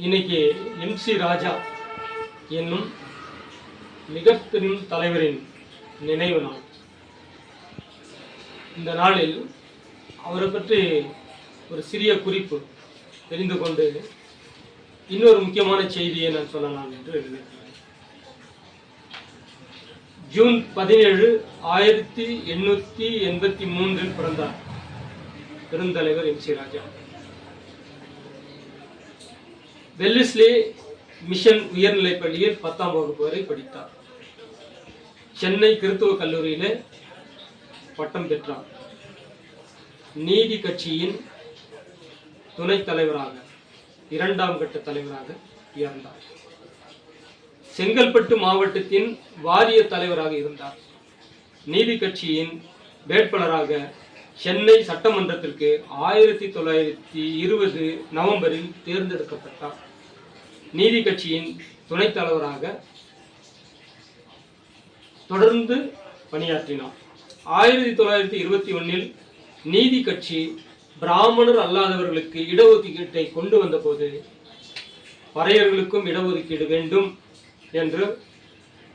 இன்னைக்கு எம்சி ராஜா என்னும் மிகப்பெரும் தலைவரின் நினைவு நாள். இந்த நாளில் அவரை பற்றி ஒரு சிறிய குறிப்பு தெரிந்து கொண்டு இன்னொரு முக்கியமான செய்தியை நான் சொல்லலாம் என்று நினைக்கிறேன். ஜூன் பதினேழு ஆயிரத்தி எண்ணூற்றி எண்பத்தி மூன்றில் பிறந்தார் பெருந்தலைவர் M C Raja. Wellesley mission உயர்நிலைப் பள்ளியில் பத்தாம் வகுப்பு வரை படித்தார். சென்னை கிறித்துவ கல்லூரியில் பட்டம் பெற்றார். நீதி கட்சியின் துணைத் தலைவராக இரண்டாம் கட்ட தலைவராக உயர்ந்தார். செங்கல்பட்டு மாவட்டத்தின் வாரிய தலைவராக இருந்தார். நீதி கட்சியின் வேட்பாளராக சென்னை சட்டமன்றத்திற்கு ஆயிரத்தி தொள்ளாயிரத்தி இருபது நவம்பரில் தேர்ந்தெடுக்கப்பட்டார். நீதி கட்சியின் துணைத் தலைவராக தொடர்ந்து பணியாற்றினார். ஆயிரத்தி தொள்ளாயிரத்தி இருபத்தி ஒன்னில் நீதி கட்சி பிராமணர் அல்லாதவர்களுக்கு இடஒதுக்கீட்டை கொண்டு வந்தபோது பறையர்களுக்கும் இடஒதுக்கீடு வேண்டும் என்று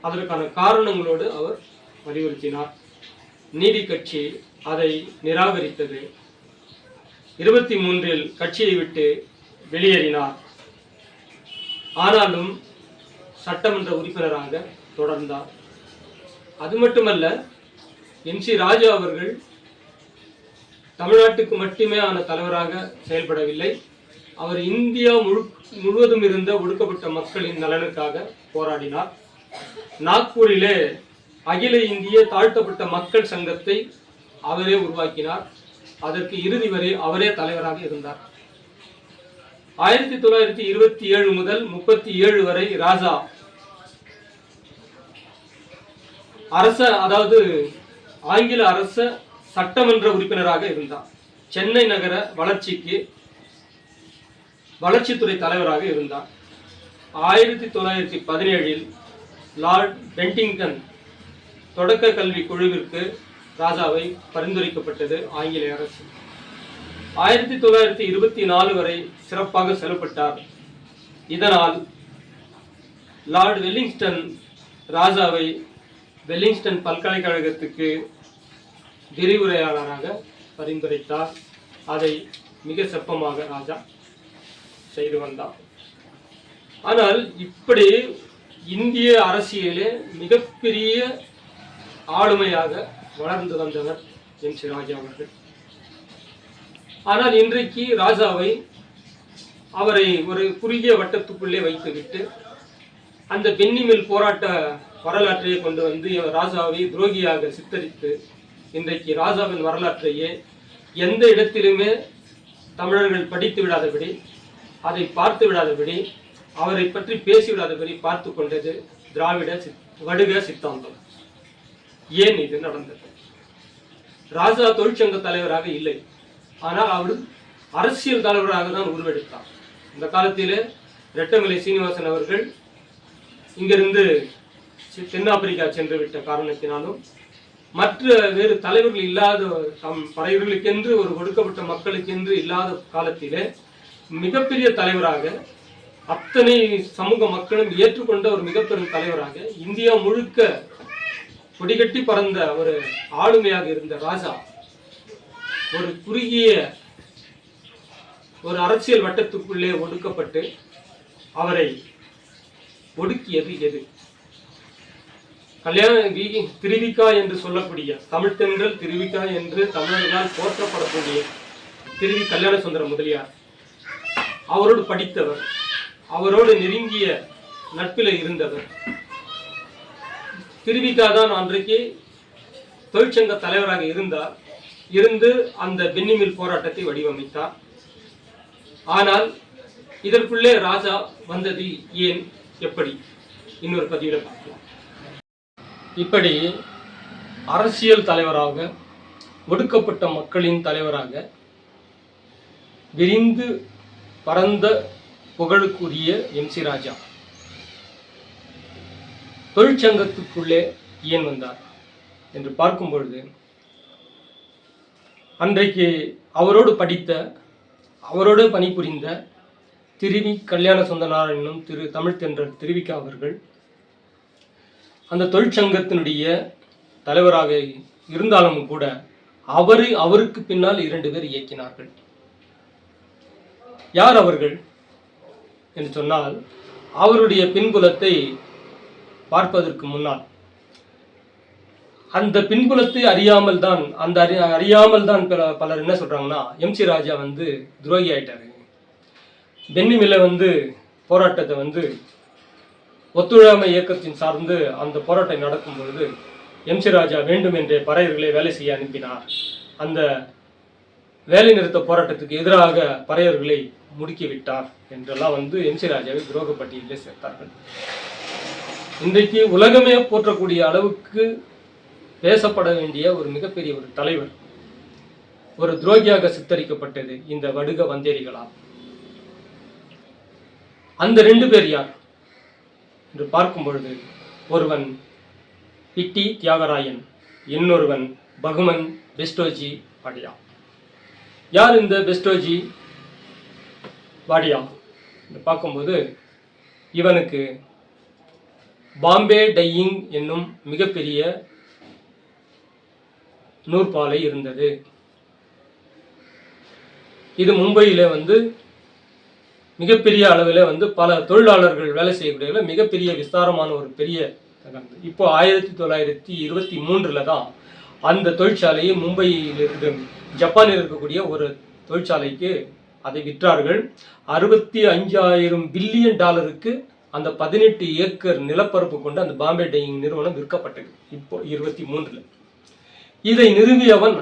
அதற்கான காரணங்களோடு அவர் வலியுறுத்தினார். நீதி கட்சி அதை நிராகரித்தது. இருபத்தி மூன்றில் கட்சியை விட்டு வெளியேறினார். ஆனாலும் சட்டமன்ற உறுப்பினராக தொடர்ந்தார். அது மட்டுமல்ல எம் சி ராஜா அவர்கள் தமிழ்நாட்டுக்கு மட்டுமே ஆன தலைவராக செயல்படவில்லை. அவர் இந்தியா முழு முழுவதும் இருந்த ஒடுக்கப்பட்ட மக்களின் நலனுக்காக போராடினார். நாக்பூரிலே அகில இந்திய தாழ்த்தப்பட்ட மக்கள் சங்கத்தை அவரே உருவாக்கினார். அதற்கு இறுதி வரை அவரே தலைவராக இருந்தார். ஆயிரத்தி தொள்ளாயிரத்தி இருபத்தி ஏழு முதல் முப்பத்தி ஏழு வரை ராஜா. அரச அதாவது ஆங்கில அரச சட்டமன்ற உறுப்பினராக இருந்தார். சென்னை நகர வளர்ச்சிக்கு வளர்ச்சித்துறை தலைவராக இருந்தார். ஆயிரத்தி தொள்ளாயிரத்தி பதினேழில் லார்ட் பென்டிங்டன் தொடக்க கல்வி குழுவிற்கு ராஜாவை பரிந்துரைக்கப்பட்டது ஆங்கிலேய அரசு. ஆயிரத்தி தொள்ளாயிரத்தி இருபத்தி நாலு வரை சிறப்பாக செயல்பட்டார். இதனால் லார்ட் வெல்லிங்ஸ்டன் ராஜாவை வெல்லிங்ஸ்டன் பல்கலைக்கழகத்துக்கு விரிவுரையாளராக பரிந்துரைத்தார். அதை மிக செப்பமாக ராஜா செய்து வந்தார். ஆனால் இப்படி இந்திய அரசியலே மிகப்பெரிய ஆளுமையாக வளர்ந்து வந்தவர் எம் சி ராஜா அவர்கள். ஆனால் இன்றைக்கு ராஜாவை அவரை ஒரு குறுகிய வட்டத்துக்குள்ளே வைத்துவிட்டு அந்த பென்னிமில் போராட்ட வரலாற்றையே கொண்டு வந்து ராஜாவை துரோகியாக சித்தரித்து இன்றைக்கு ராஜாவின் வரலாற்றையே எந்த இடத்திலுமே தமிழர்கள் படித்து விடாதபடி அதை பார்த்து விடாதபடி அவரை பற்றி பேசிவிடாதபடி பார்த்து கொண்டது திராவிட சித் வடுக சித்தாந்தம். ஏன் இது நடந்தது? ராஜா தொழிற்சங்க தலைவராக இல்லை. ஆனால் அவர் அரசியல் தலைவராக தான் உருவெடுத்தார். இந்த காலத்திலே ரெட்டமலை சீனிவாசன் அவர்கள் இங்கிருந்து தென்னாப்பிரிக்கா சென்று விட்ட காரணத்தினாலும் மற்ற வேறு தலைவர்கள் இல்லாத தம் படையர்களுக்கென்று ஒரு ஒடுக்கப்பட்ட மக்களுக்கென்று இல்லாத காலத்திலே மிகப்பெரிய தலைவராக அத்தனை சமூக மக்களும் ஏற்றுக்கொண்ட ஒரு மிகப்பெரும் தலைவராக இந்தியா முழுக்க கொடிகட்டி பறந்த ஒரு ஆளுமையாக இருந்த ராஜா ஒரு குறுகிய ஒரு அரசியல் வட்டத்துக்குள்ளே ஒடுக்கப்பட்டு அவரை ஒடுக்கியது எது? கல்யாண திருவிக்கா என்று சொல்லக்கூடிய தமிழ் தென்றல் திருவிக்கா என்று தமிழர்களால் போற்றப்படக்கூடிய திருவி கல்யாண சுந்தர முதலியார். அவரோடு படித்தவர் அவரோடு நெருங்கிய நட்பில் இருந்தவர். திருவிக்கா தான் அன்றைக்கு தொழிற்சங்க தலைவராக இருந்தார். இருந்து அந்த பென்னிமில் போராட்டத்தை வடிவமைத்தார். ஆனால் இதற்குள்ளே ராஜா வந்தது ஏன்? எப்படி? இன்னொரு பதிவில் பார்க்கலாம். இப்படி அரசியல் தலைவராக ஒடுக்கப்பட்ட மக்களின் தலைவராக விரிந்து பரந்த புகழுக்குரிய எம் சி ராஜா. தொழிற்சங்கத்துக்குள்ளே ஏன் வந்தார் என்று பார்க்கும் பொழுது அன்றைக்கு அவரோடு படித்த அவரோடு பணிபுரிந்த திருவி கல்யாண சுந்தனார் என்னும் திரு தமிழ் தென்றல் திருவிக்கா அவர்கள் அந்த தொழிற்சங்கத்தினுடைய தலைவராக இருந்தாலும் கூட அவரை அவருக்கு பின்னால் இரண்டு பேர் இயக்கினார்கள். யார் அவர்கள்? என்று சொன்னால் அவருடைய பின்புலத்தை பார்ப்பதற்கு முன்னால். அந்த பின்புலத்தை அறியாமல் தான் அந்த அறி அறியாமல் தான் பல பலர் என்ன சொல்றாங்கன்னா எம்சி ராஜா வந்து துரோகி ஆயிட்டாரு. பென்னிமில்ல வந்து போராட்டத்தை வந்து ஒத்துழையாமை இயக்கத்தின் சார்ந்து அந்த போராட்டம் நடக்கும் பொழுது எம்சி ராஜா வேண்டும் என்றே பறையர்களை வேலை செய்ய அனுப்பினார். அந்த வேலை நிறுத்த போராட்டத்துக்கு எதிராக பறையர்களை முடுக்கி விட்டார் என்றெல்லாம் வந்து எம்சி ராஜாவை துரோகப்பட்டியலில் சேர்த்தார்கள். இன்றைக்கு உலகமே போற்றக்கூடிய அளவுக்கு பேசப்பட வேண்டிய ஒரு மிகப்பெரிய ஒரு தலைவர் ஒரு துரோகியாக சித்தரிக்கப்பட்டது இந்த வடுக வந்தேரிகளால் அந்த ரெண்டு பேர் யார்? என்று பார்க்கும் பொழுது ஒருவன் பிட்டி தியாகராயன் இன்னொருவன் பகுமன் பெஸ்டோஜி வாடியா. யார் இந்த பெஸ்டோஜி வாடியா? என்று பார்க்கும்போது இவனுக்கு பாம்பே டையிங் என்னும் மிகப்பெரிய நூற்பாலை இருந்தது. இது மும்பையில் வந்து மிகப்பெரிய அளவில் வந்து பல தொழிலாளர்கள் வேலை செய்யக்கூடிய மிகப்பெரிய விஸ்தாரமான ஒரு பெரிய இப்போ ஆயிரத்தி தொள்ளாயிரத்தி இருபத்தி மூன்றில் தான் அந்த தொழிற்சாலையை மும்பையில் இருந்து ஜப்பானில் இருக்கக்கூடிய ஒரு தொழிற்சாலைக்கு அதை விற்றார்கள். அறுபத்தி அஞ்சாயிரம் பில்லியன் டாலருக்கு அந்த பதினெட்டு ஏக்கர் நிலப்பரப்பு கொண்டு அந்த பாம்பே டையிங் நிறுவனம் விற்கப்பட்டது. இப்போ இருபத்தி மூன்றுல. இதை நிறுவியவன்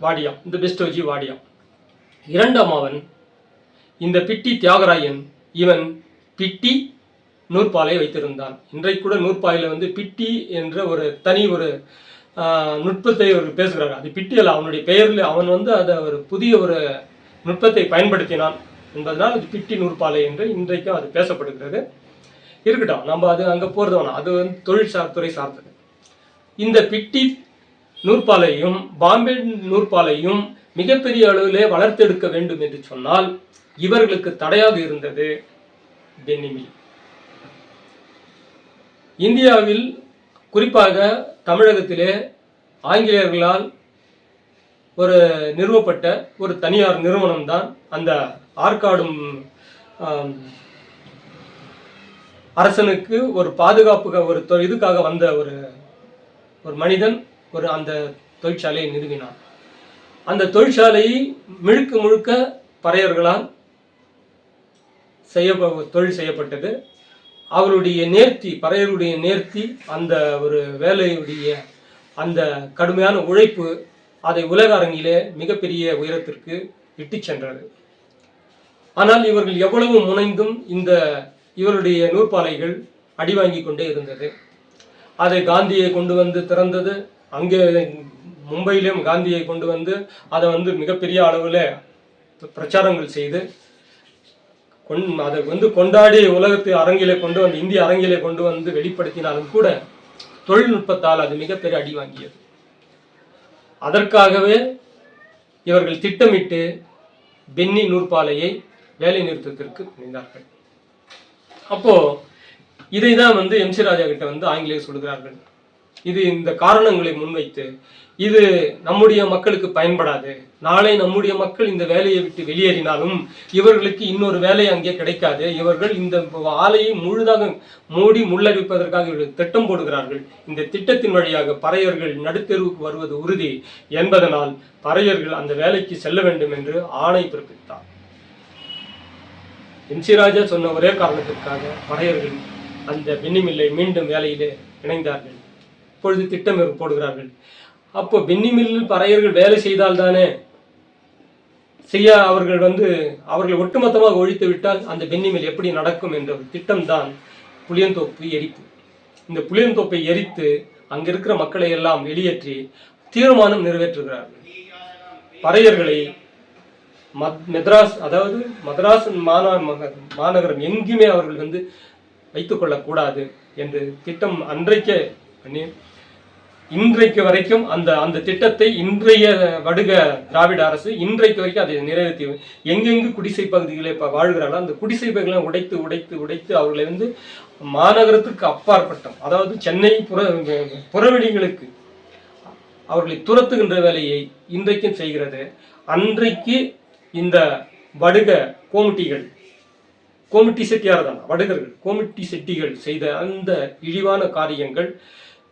வாடியா இந்த பெஸ்டோஜி வாடியா இரண்டாம் அவன் இந்த பிட்டி தியாகராயன் இவன் பிட்டி நூற்பாலை வைத்திருந்தான். இன்றைக்கு கூட நூற்பாலையில் வந்து பிட்டி என்ற ஒரு தனி ஒரு நுட்பத்தை அவர் பேசுகிறார். அது பிட்டி அல்ல அவனுடைய பெயரில் அவன் வந்து அதை ஒரு புதிய ஒரு நுட்பத்தை பயன்படுத்தினான் என்பதனால் அது பிட்டி நூற்பாலை என்று இன்றைக்கும் அது பேசப்படுகிறது. இருக்கட்டும் நம்ம அது அங்கே போகிறது வேணாம். அது வந்து தொழில் சார் துறை சார்ந்தது இந்த பிட்டி நூற்பாலையும் பாம்பே நூற்பாலையும் மிகப்பெரிய அளவிலே வளர்த்தெடுக்க வேண்டும் என்று சொன்னால் இவர்களுக்கு தடையாக இருந்தது பென்னிமில் இந்தியாவில் குறிப்பாக தமிழகத்திலே ஆங்கிலேயர்களால் ஒரு நிறுவப்பட்ட ஒரு தனியார் நிறுவனம் தான் அந்த ஆற்காடும் அரசனுக்கு ஒரு பாதுகாப்புக ஒரு தொ- இதுக்காக வந்த ஒரு ஒரு மனிதன் ஒரு அந்த தொழிற்சாலையை நிறுவினான். அந்த தொழிற்சாலையை முழுக்க முழுக்க பறையர்களால் செய்ய தொழில் செய்யப்பட்டது. அவருடைய நேர்த்தி பறையருடைய நேர்த்தி அந்த ஒரு வேலையுடைய அந்த கடுமையான உழைப்பு அதை உலக அரங்கிலே மிகப்பெரிய உயரத்திற்கு இட்டு சென்றது. ஆனால் இவர்கள் எவ்வளவு முனைந்தும் இந்த இவருடைய நூற்பாலைகள் அடி வாங்கி கொண்டே இருந்தது. அதை காந்தியை கொண்டு வந்து திறந்தது. அங்கே மும்பையிலும் காந்தியை கொண்டு வந்து அதை வந்து மிகப்பெரிய அளவில் பிரச்சாரங்கள் செய்து கொண் அதை வந்து கொண்டாடி உலகத்து அரங்கிலே கொண்டு வந்து இந்திய அரங்கிலே கொண்டு வந்து வெளிப்படுத்தினாலும் கூட தொழில்நுட்பத்தால் அது மிகப்பெரிய அடி வாங்கியது. அதற்காகவே இவர்கள் திட்டமிட்டு பென்னி நூற்பாலையை வேலை நிறுத்தத்திற்கு இணைந்தார்கள். அப்போ இதை தான் வந்து எம்சி ராஜா கிட்ட வந்து ஆங்கிலேயர் சொல்கிறார்கள் இது இந்த காரணங்களை முன்வைத்து இது நம்முடைய மக்களுக்கு பயன்படாது. நாளை நம்முடைய மக்கள் இந்த வேலையை விட்டு வெளியேறினாலும் இவர்களுக்கு இன்னொரு வேலை அங்கே கிடைக்காது. இவர்கள் இந்த ஆலையை முழுதாக மூடி முள்ளடிப்பதற்காக இவர்கள் திட்டம் போடுகிறார்கள். இந்த திட்டத்தின் வழியாக பறையர்கள் நடுத்தெருவுக்கு வருவது உறுதி என்பதனால் பறையர்கள் அந்த வேலைக்கு செல்ல வேண்டும் என்று ஆணை பிறப்பித்தார். எம்சி ராஜா சொன்ன ஒரே காரணத்திற்காக பறையர்கள் அந்த பென்னிமில்லை மீண்டும் வேலையிலே இணைந்தார்கள். இப்பொழுது திட்டம் போடுகிறார்கள். அப்போ பென்னிமில்லில் பறையர்கள் வேலை செய்தால்தானே செய்ய அவர்கள் வந்து அவர்கள் ஒட்டுமொத்தமாக ஒழித்து விட்டால் அந்த பென்னிமில் எப்படி நடக்கும் என்ற ஒரு திட்டம்தான் புளியந்தோப்பு எரிப்பு. இந்த புளியந்தோப்பை எரித்து அங்கே இருக்கிற மக்களை எல்லாம் வெளியேற்றி தீர்மானம் நிறைவேற்றுகிறார்கள். பறையர்களை மெத்ராஸ் அதாவது மத்ராஸ் மாநா மக- மாநகரம் எங்கேயுமே அவர்கள் வந்து வைத்துக்கொள்ளக்கூடாது என்று திட்டம் அன்றைக்கே பண்ணி இன்றைக்கு வரைக்கும் அந்த அந்த திட்டத்தை இன்றைய வடுக திராவிட அரசு இன்றைக்கு வரைக்கும் அதை நிறைவேற்றி எங்கெங்கு குடிசை பகுதிகளை இப்போ வாழ்கிறாங்களோ அந்த குடிசை பகுதிகளை உடைத்து உடைத்து உடைத்து அவர்களை வந்து மாநகரத்துக்கு அப்பாற்பட்டம். அதாவது சென்னை புற புறவெளிகளுக்கு அவர்களை துரத்துகின்ற வேலையை இன்றைக்கும் செய்கிறது. அன்றைக்கு இந்த வடுக கோமிட்டிகள் கோமிட்டி செட்டியார் தான் வடுகர்கள் கோமிட்டி செட்டிகள் செய்த அந்த இழிவான காரியங்கள்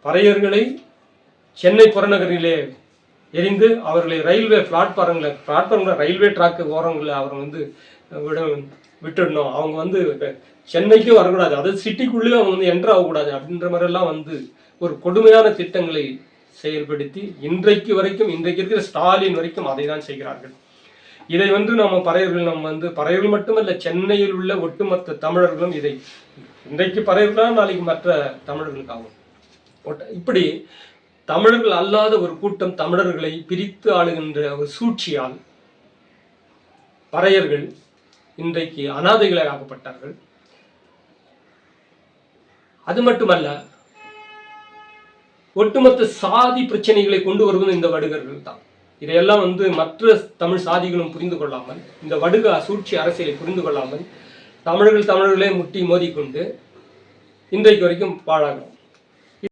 பறையர்களை சென்னை புறநகரிலே எரிந்து அவர்களை ரயில்வே பிளாட்பாரங்களில் பிளாட்பாரங்களில் ரயில்வே ட்ராக்கு ஓரங்களில் அவரை வந்து விட விட்டுடணும். அவங்க வந்து சென்னைக்கு வரக்கூடாது. அதாவது சிட்டிக்குள்ளேயே அவங்க வந்து என்ட்ரு ஆகக்கூடாது அப்படின்ற மாதிரிலாம் வந்து ஒரு கொடுமையான திட்டங்களை செயல்படுத்தி இன்றைக்கு வரைக்கும் இன்றைக்கு இருக்கிற ஸ்டாலின் வரைக்கும் அதை தான் செய்கிறார்கள். இதை வந்து நம்ம பறையர்கள் நம்ம வந்து பறையர்கள் மட்டுமல்ல சென்னையில் உள்ள ஒட்டுமொத்த தமிழர்களும் இதை இன்றைக்கு பறையர்களாக நாளைக்கு மற்ற தமிழர்களுக்காகும் இப்படி தமிழர்கள் அல்லாத ஒரு கூட்டம் தமிழர்களை பிரித்து ஆளுகின்ற ஒரு சூழ்ச்சியால் பறையர்கள் இன்றைக்கு அனாதைகளாக ஆக்கப்பட்டார்கள். அது மட்டுமல்ல ஒட்டுமொத்த சாதி பிரச்சனைகளை கொண்டு வருவது இந்த வடுகர்கள் தான் இதையெல்லாம் வந்து மற்ற தமிழ் சாதிகளும் புரிந்து கொள்ளாமல் இந்த வடுக சூழ்ச்சி அரசியலை புரிந்து கொள்ளாமல் தமிழர்கள் தமிழர்களே முட்டி மோதிக்கொண்டு இன்றைக்கு வரைக்கும் பாழாகிறோம்